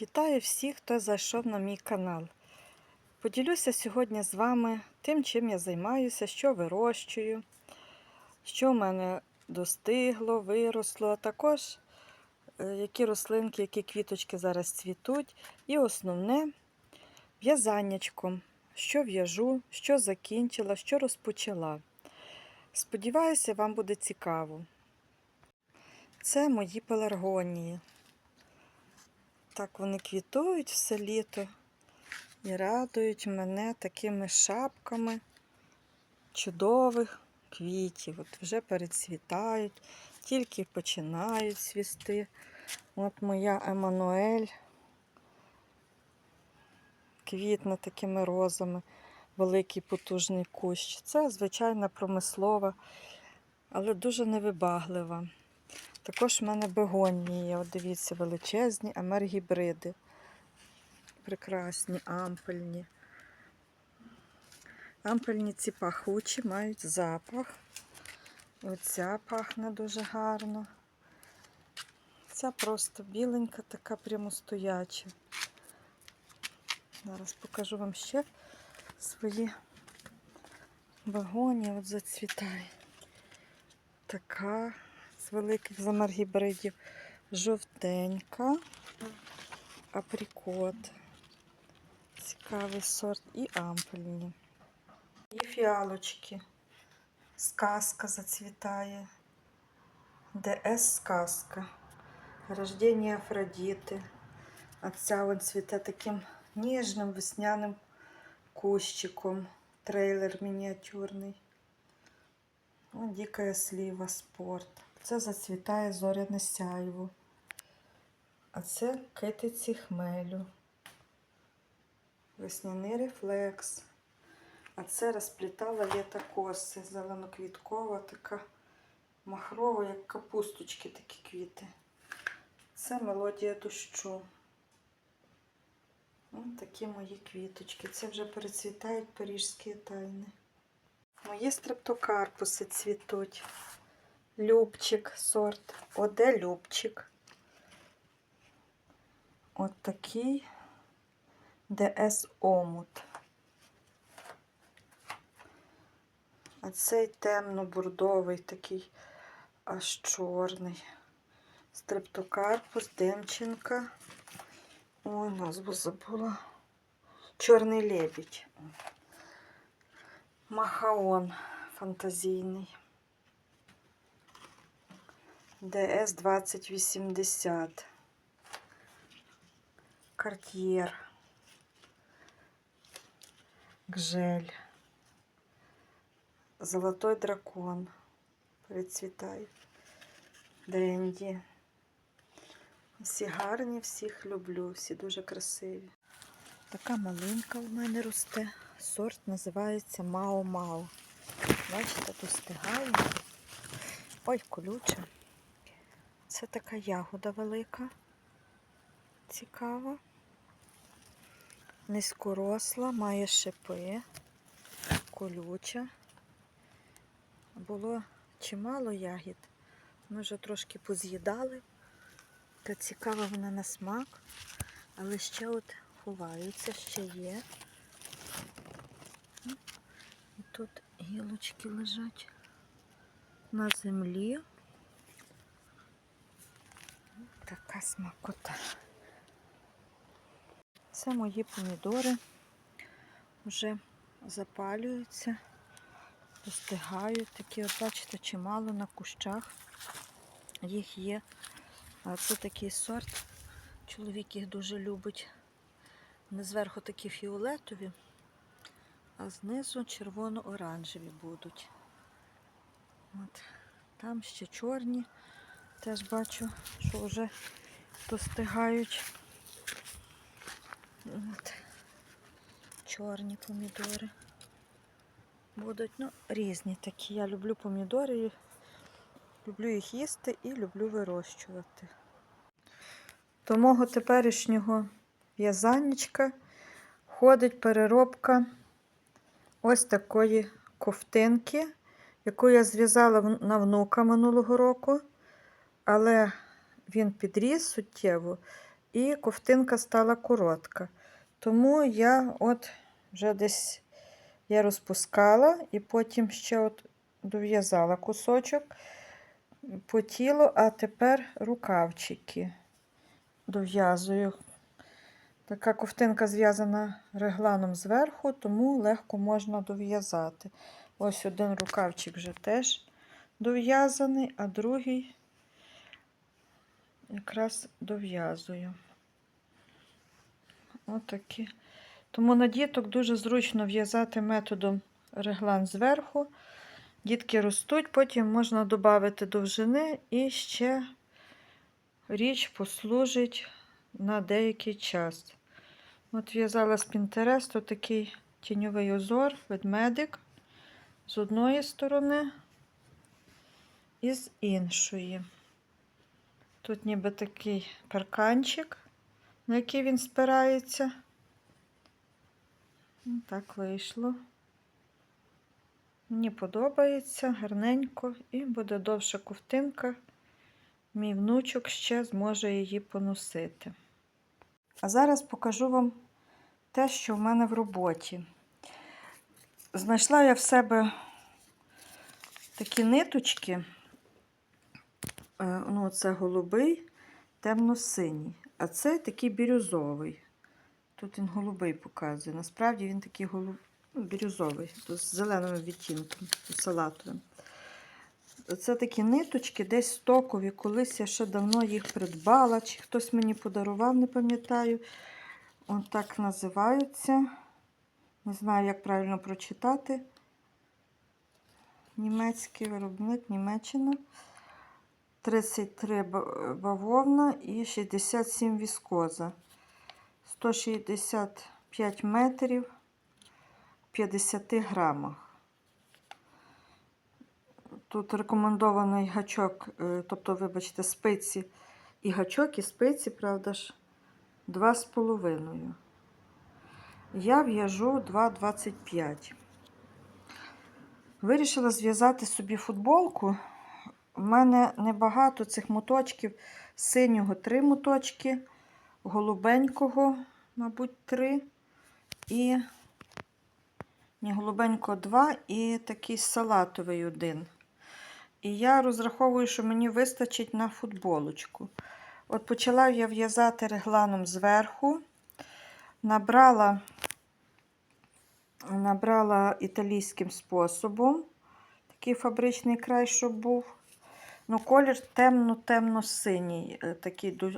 Вітаю всіх, хто зайшов на мій канал. Поділюся сьогодні з вами тим, чим я займаюся, що вирощую, що в мене достигло, виросло, а також е, які рослинки, які квіточки зараз цвітуть. І основне в'язаннячком, що в'яжу, що закінчила, що розпочала. Сподіваюся, вам буде цікаво. Це мої пеларгонії. Так вони квітують все літо і радують мене такими шапками чудових квітів. От вже перецвітають, тільки починають свісти. От моя Еммануель квітне такими розами, великий потужний кущ. Це звичайна промислова, але дуже невибаглива. Також в мене бегонії от дивіться, величезні амергібриди. Прекрасні, ампельні. Ампельні ці пахучі, мають запах. Оця пахне дуже гарно. Ця просто біленька, така прямостояча. Зараз покажу вам ще свої вагоні. От зацвітає. Така з великих замаргібридів. Жовтенька, априкот. Цікавий сорт і ампельні. І фіалочки. Сказка зацвітає. ДС сказка. Рождення Афродіти. А ця он цвіте таким ніжним весняним кущиком. Трейлер мініатюрний. О, дикая слива спорт. Це зацвітає зоряне сяйво. А це китиці хмелю. Весняний рефлекс. А це розплітала літа коси. Зеленоквіткова, така махрова, як капусточки такі квіти. Це мелодія дощу. Ось такі мої квіточки. Це вже перецвітають паріжські тайни. Мої стрептокарпуси цвітуть. Любчик сорт. Оде Любчик. От такий ДС Омут. А цей темно-бурдовий, такий аж чорний. Стрептокарпус, Демченка. Ой, назву забула. Чорний лебідь. Махаон фантазійний. ДС 2080. Картьєр. Гжель. Золотой дракон. Перецвітає. Денді. Всі гарні, всіх люблю, всі дуже красиві. Така малинка в мене росте. Сорт називається Мао-Мао. Бачите, достигає. Ой, колюча. Це така ягода велика, цікава. Низькоросла, має шипи, колюча. Було чимало ягід. Ми вже трошки поз'їдали. Та цікава вона на смак, але ще от ховаються, ще є. І тут гілочки лежать на землі. Така смакота. Це мої помідори вже запалюються, достигають. Такі, от бачите, чимало на кущах. Їх є. Це такий сорт. Чоловік їх дуже любить. Вони зверху такі фіолетові, а знизу червоно-оранжеві будуть. От. Там ще чорні. Теж бачу, що вже достигають. От. Чорні помідори. Будуть, ну, різні такі. Я люблю помідори, люблю їх їсти і люблю вирощувати. До мого теперішнього в'язаннячка входить переробка ось такої ковтинки, яку я зв'язала на внука минулого року, але він підріс суттєво і ковтинка стала коротка. Тому я от вже десь я розпускала і потім ще от дов'язала кусочок по тілу, а тепер рукавчики дов'язую. Така ковтинка зв'язана регланом зверху, тому легко можна дов'язати. Ось один рукавчик вже теж дов'язаний, а другий якраз дов'язую. Отакі. Тому на діток дуже зручно в'язати методом реглан зверху. Дітки ростуть, потім можна додати довжини і ще річ послужить на деякий час. От в'язала з Пінтересту такий тіньовий узор, ведмедик з одної сторони і з іншої. Тут ніби такий парканчик, на який він спирається. Ну, Так вийшло. Мені подобається гарненько і буде довша ковтинка. Мій внучок ще зможе її поносити. А зараз покажу вам те, що в мене в роботі. Знайшла я в себе такі ниточки. Е, Ну, це голубий, темно-синій, а це такий бірюзовий. Тут він голубий показує. Насправді він такий голуб... ну, бірюзовий, з зеленим відтінком, салатовим. Це такі ниточки, десь стокові. Колись я ще давно їх придбала, чи хтось мені подарував, не пам'ятаю. Ось так називаються. Не знаю, як правильно прочитати. Німецький виробник Німеччина. 33 бавовна і 67 віскоза. 165 метрів в 50 грамах. Тут рекомендований гачок, е, тобто, вибачте, спиці і гачок, і спиці, правда ж, 2,5. Я в'яжу 2,25. Вирішила зв'язати собі футболку. У мене небагато цих моточків. Синього три моточки, голубенького, мабуть, три. І ні, голубенького два і такий салатовий один. І я розраховую, що мені вистачить на футболочку. От почала я в'язати регланом зверху, набрала, набрала італійським способом, такий фабричний край, щоб був. Ну, колір темно-темно-синій, е, такий до,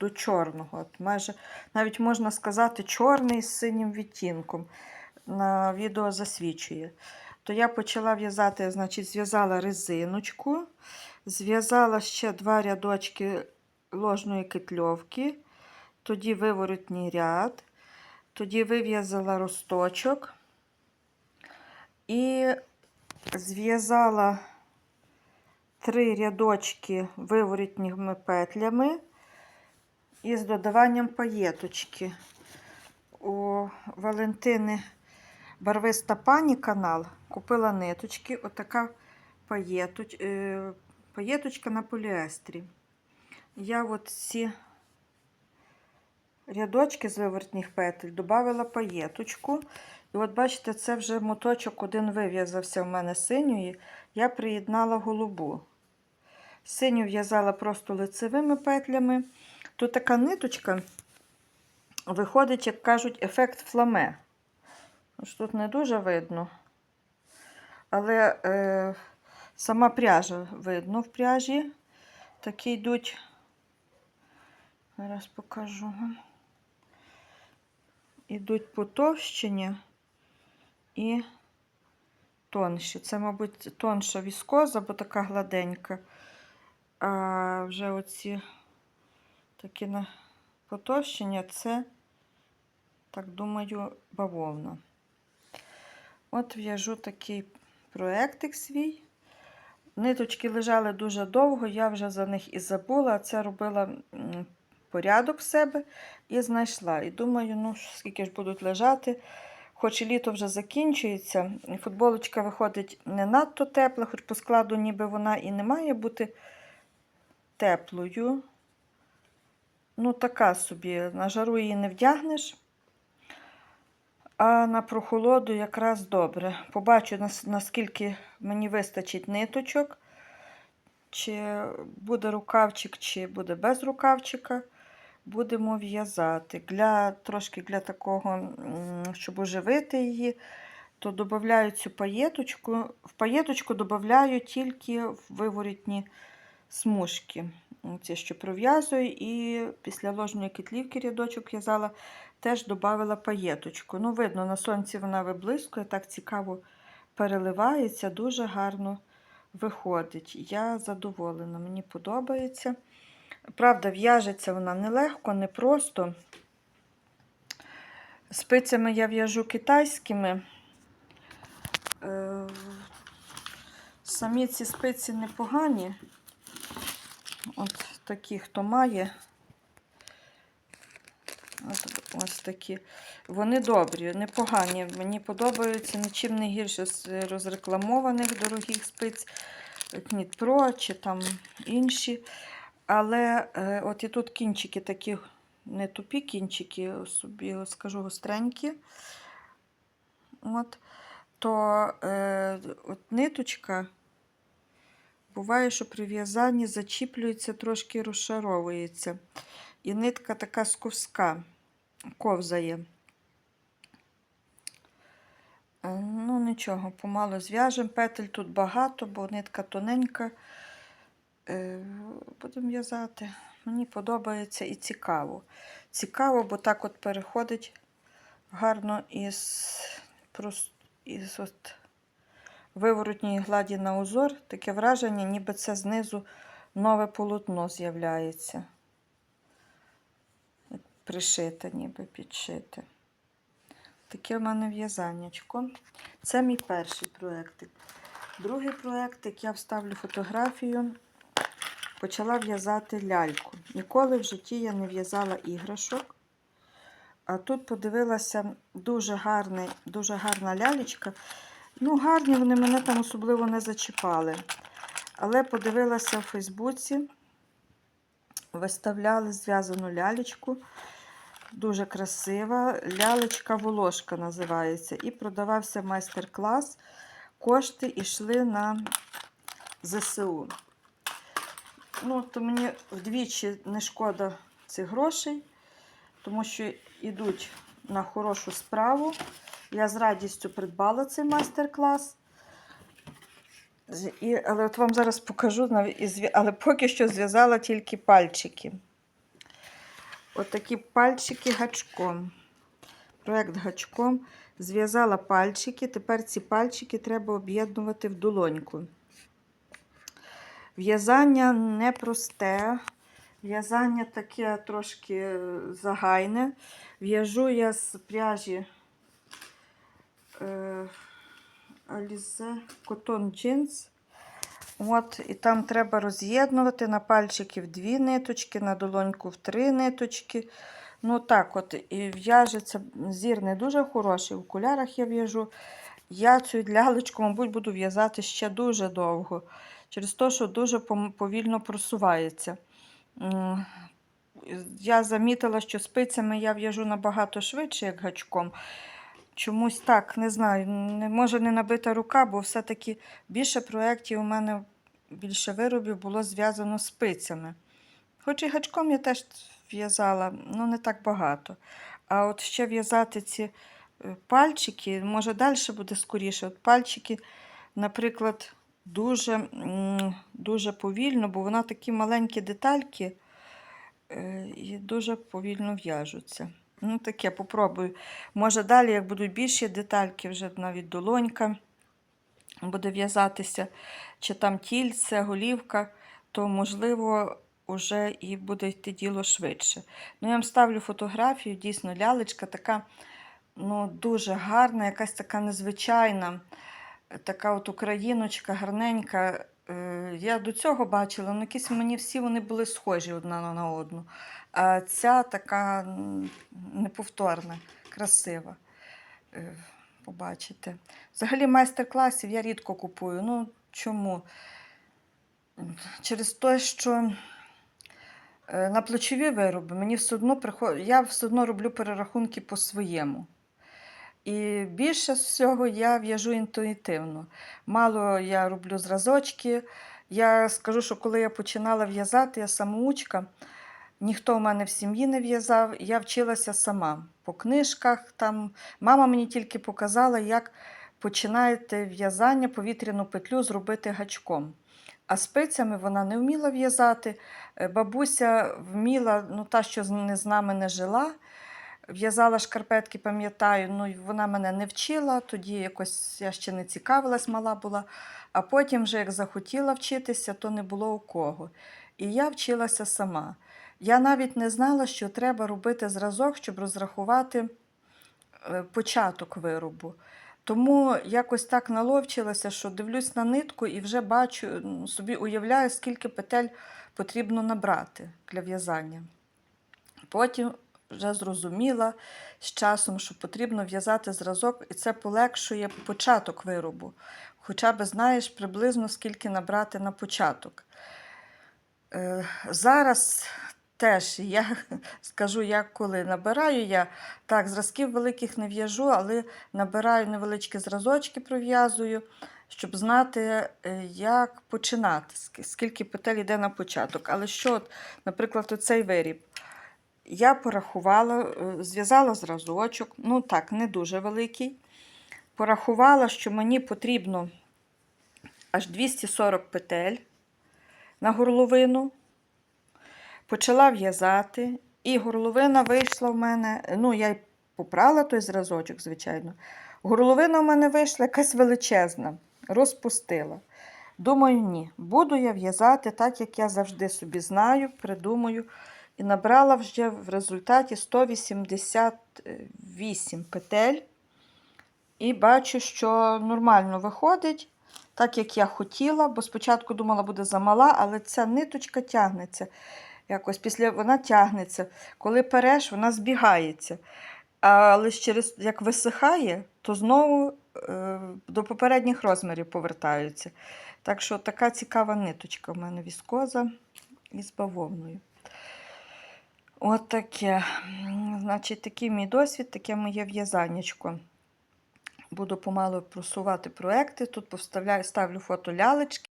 до чорного. От майже, навіть можна сказати, чорний з синім відтінком. На відео засвічує. То я почала в'язати, значить, зв'язала резиночку, зв'язала ще два рядочки ложної кетльовки, тоді виворотній ряд, тоді вив'язала росточок і зв'язала три рядочки виворотніми петлями із додаванням паєточки. У Валентини Барвиста пані канал купила ниточки, отака паєточ, е, паєточка на поліестрі. Я от ці рядочки з вивертніх петель додала паєточку. І от бачите, це вже моточок один вив'язався в мене синьої, я приєднала голубу. Синю в'язала просто лицевими петлями. Тут така ниточка виходить, як кажуть, ефект фламе. Ось Тут не дуже видно. Але е, сама пряжа видно в пряжі. Такі йдуть. Зараз покажу вам. Ідуть потовщення і тонші. Це, мабуть, тонша віскоза, бо така гладенька. А вже оці такі на потовщення це, так думаю, бавовна. От в'яжу такий проєктик свій. Ниточки лежали дуже довго, я вже за них і забула. Це робила порядок в себе і знайшла. І думаю, ну скільки ж будуть лежати. Хоч і літо вже закінчується, футболочка виходить не надто тепла, хоч по складу ніби вона і не має бути теплою. ну, така собі, на жару її не вдягнеш, а на прохолоду якраз добре. Побачу, наскільки мені вистачить ниточок, чи буде рукавчик, чи буде без рукавчика. Будемо в'язати. Для, трошки для такого, щоб оживити її, то додаю цю паєточку. В паєточку додаю тільки в виворітні смужки. Ці, що пров'язую, і після ложної китлівки рядочок в'язала, теж додала паєточку. Ну, видно, на сонці вона виблискує, так цікаво переливається, дуже гарно виходить. Я задоволена, мені подобається. Правда, в'яжеться вона нелегко, не просто. Спицями я в'яжу китайськими. Е, Самі ці спиці непогані. От такі, хто має. От, ось такі. Вони добрі, непогані. Мені подобаються нічим не гірше з розрекламованих дорогих спиць Кніт Про чи там інші. Але е, от і тут кінчики такі не тупі кінчики, собі скажу гостренькі. От, то е, от ниточка буває, що при в'язанні зачіплюється, трошки розшаровується. І нитка така сковська, ковзає. Е, Ну, нічого, помало зв'яжемо. Петель тут багато, бо нитка тоненька. Е, Будемо в'язати. Мені подобається і цікаво. Цікаво, бо так от переходить гарно із, із от виворотньої гладі на узор. Таке враження, ніби це знизу нове полотно з'являється. Пришите, ніби підшите. Таке в мене в'язаннячко. Це мій перший проєктик. Другий проєктик я вставлю фотографію. Почала в'язати ляльку. Ніколи в житті я не в'язала іграшок. А тут подивилася дуже, гарний, дуже гарна лялечка. Ну, гарні вони мене там особливо не зачіпали. Але подивилася в Фейсбуці, виставляли зв'язану лялечку. Дуже красива. Лялечка волошка називається. І продавався майстер-клас. Кошти йшли на ЗСУ. Ну, то мені вдвічі не шкода цих грошей, тому що йдуть на хорошу справу. Я з радістю придбала цей майстер-клас. І, але от вам зараз покажу, але поки що зв'язала тільки пальчики. От пальчики гачком. Проект гачком. Зв'язала пальчики. Тепер ці пальчики треба об'єднувати в долоньку. В'язання непросте. В'язання таке трошки е, загайне. В'яжу я з пряжі Alize Cotton Jeans. От, і там треба роз'єднувати на пальчики в дві ниточки, на долоньку в три ниточки. Ну так от, і в'яжеться зір не дуже хороший. В окулярах я в'яжу. Я цю лялечку, мабуть, буду в'язати ще дуже довго. Через те, що дуже повільно просувається. Я замітила, що спицями я в'яжу набагато швидше, як гачком. Чомусь так, не знаю, не, може не набита рука, бо все-таки більше проєктів у мене більше виробів було зв'язано з спицями. Хоч і гачком я теж в'язала, ну не так багато. А от ще в'язати ці е, пальчики, може далі буде скоріше. От пальчики, наприклад, дуже, дуже повільно, бо вона такі маленькі детальки е, і дуже повільно в'яжуться. Ну, таке попробую. Може, далі, як будуть більші детальки, вже навіть долонька буде в'язатися, чи там тільце, голівка, то, можливо, вже і буде йти діло швидше. Ну, я вам ставлю фотографію, дійсно, лялечка така ну, дуже гарна, якась така незвичайна, така от україночка, гарненька. Е, Я до цього бачила, ну якісь мені всі вони були схожі одна на одну. А ця така неповторна, красива. Е, Побачите. Взагалі майстер-класів я рідко купую. Ну чому? Через те, що Е, На плечові вироби мені все одно приход... я все одно роблю перерахунки по-своєму. І більше всього я в'яжу інтуїтивно. Мало я роблю зразочки. Я скажу, що коли я починала в'язати, я самоучка, ніхто в мене в сім'ї не в'язав, я вчилася сама по книжках. Там. Мама мені тільки показала, як починаєте в'язання повітряну петлю зробити гачком. А спицями вона не вміла в'язати. Е, Бабуся вміла, ну та, що не з нами не жила, в'язала шкарпетки, пам'ятаю, ну вона мене не вчила, тоді якось я ще не цікавилась, мала була. А потім, вже як захотіла вчитися, то не було у кого. І я вчилася сама. Я навіть не знала, що треба робити зразок, щоб розрахувати е, початок виробу. Тому якось так наловчилася, що дивлюсь на нитку і вже бачу, собі уявляю, скільки петель потрібно набрати для в'язання. Потім вже зрозуміла з часом, що потрібно в'язати зразок, і це полегшує початок виробу. Хоча б знаєш приблизно скільки набрати на початок. Е, зараз теж я скажу, як коли набираю я. Так, зразків великих не в'яжу, але набираю невеличкі зразочки, пров'язую, щоб знати, е, як починати, скільки петель йде на початок. Але що, от, наприклад, оцей виріб. Я порахувала, е, зв'язала зразочок, ну так, не дуже великий. Порахувала, що мені потрібно аж 240 петель на горловину. Почала в'язати, і горловина вийшла в мене. Ну, я й попрала той зразочок, звичайно. Горловина в мене вийшла якась величезна, розпустила. Думаю, ні, буду я в'язати так, як я завжди собі знаю, придумаю. І набрала вже в результаті 188 петель. І бачу, що нормально виходить, так як я хотіла, бо спочатку думала, буде замала, але ця ниточка тягнеться. Якось після вона тягнеться. Коли переш, вона збігається. Але через як висихає, то знову е, до попередніх розмірів повертаються. Так що така цікава ниточка в мене віскоза із бавовною. От таке. Значить, такий мій досвід, таке моє в'язаннячко. Буду помалу просувати проекти. Тут поставляю, ставлю фото лялечки.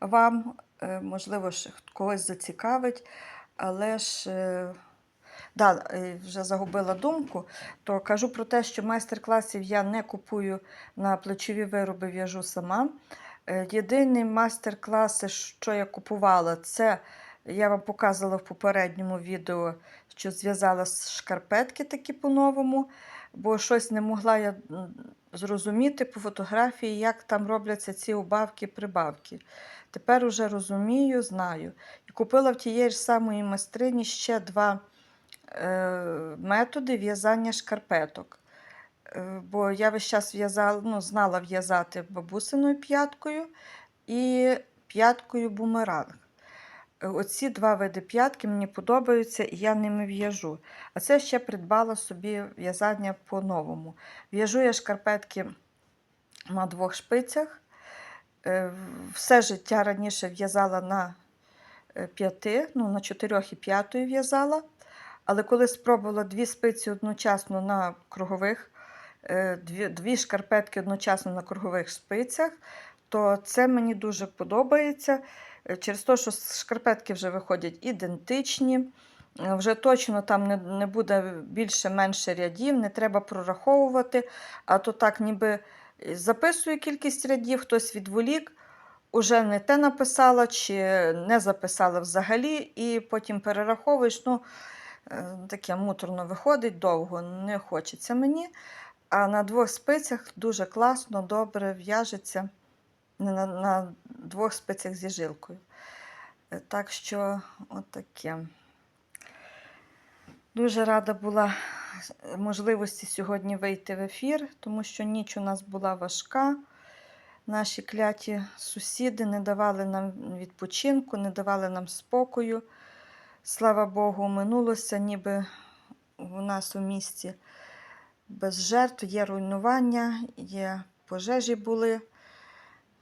Вам, е, можливо, когось зацікавить, але ж е, да, е, вже загубила думку, то кажу про те, що майстер-класів я не купую на плечові вироби, в'яжу сама. Єдиний майстер-класи, що я купувала, це я вам показувала в попередньому відео, що зв'язала шкарпетки такі по-новому, бо щось не могла я зрозуміти по фотографії, як там робляться ці убавки-прибавки. Тепер уже розумію, знаю. І купила в тієї ж самої майстрині ще два е, методи в'язання шкарпеток. Е, Бо я весь час в'язала, ну, знала в'язати бабусиною п'яткою і п'яткою бумеранг. Оці два види п'ятки мені подобаються, і я ними в'яжу. А це ще придбала собі в'язання по-новому. В'яжу я шкарпетки на двох шпицях. Е, Все життя раніше в'язала на е, п'яти, ну, на чотирьох і п'ятою в'язала. Але коли спробувала дві спиці одночасно на кругових, е, дві, дві шкарпетки одночасно на кругових спицях, то це мені дуже подобається. Е, Через те, що шкарпетки вже виходять ідентичні. е, Вже точно там не, не буде більше-менше рядів, не треба прораховувати. А то так, ніби е, записую кількість рядів, хтось відволік, уже не те написала чи не записала взагалі, і потім перераховуєш. Ну, таке муторно виходить, довго не хочеться мені. А на двох спицях дуже класно, добре в'яжеться на, на двох спицях зі жилкою. Е, Так що, отаке. Дуже рада була е, можливості сьогодні вийти в ефір, тому що ніч у нас була важка. Наші кляті сусіди не давали нам відпочинку, не давали нам спокою. Слава Богу, минулося, ніби у нас у місті без жертв, є руйнування, є пожежі були.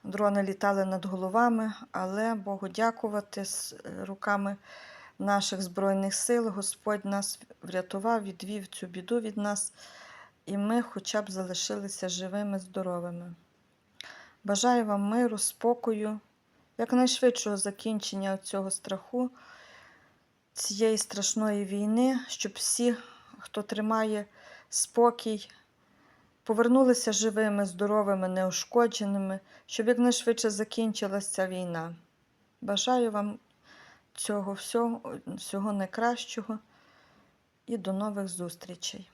Дрони літали над головами, але Богу дякувати з е, руками наших Збройних сил. Господь нас врятував, відвів цю біду від нас, і ми хоча б залишилися живими, здоровими. Бажаю вам миру, спокою, якнайшвидшого закінчення цього страху, цієї страшної війни, щоб всі, хто тримає спокій, повернулися живими, здоровими, неушкодженими, щоб якнайшвидше закінчилася ця війна. Бажаю вам цього всього, всього найкращого і до нових зустрічей.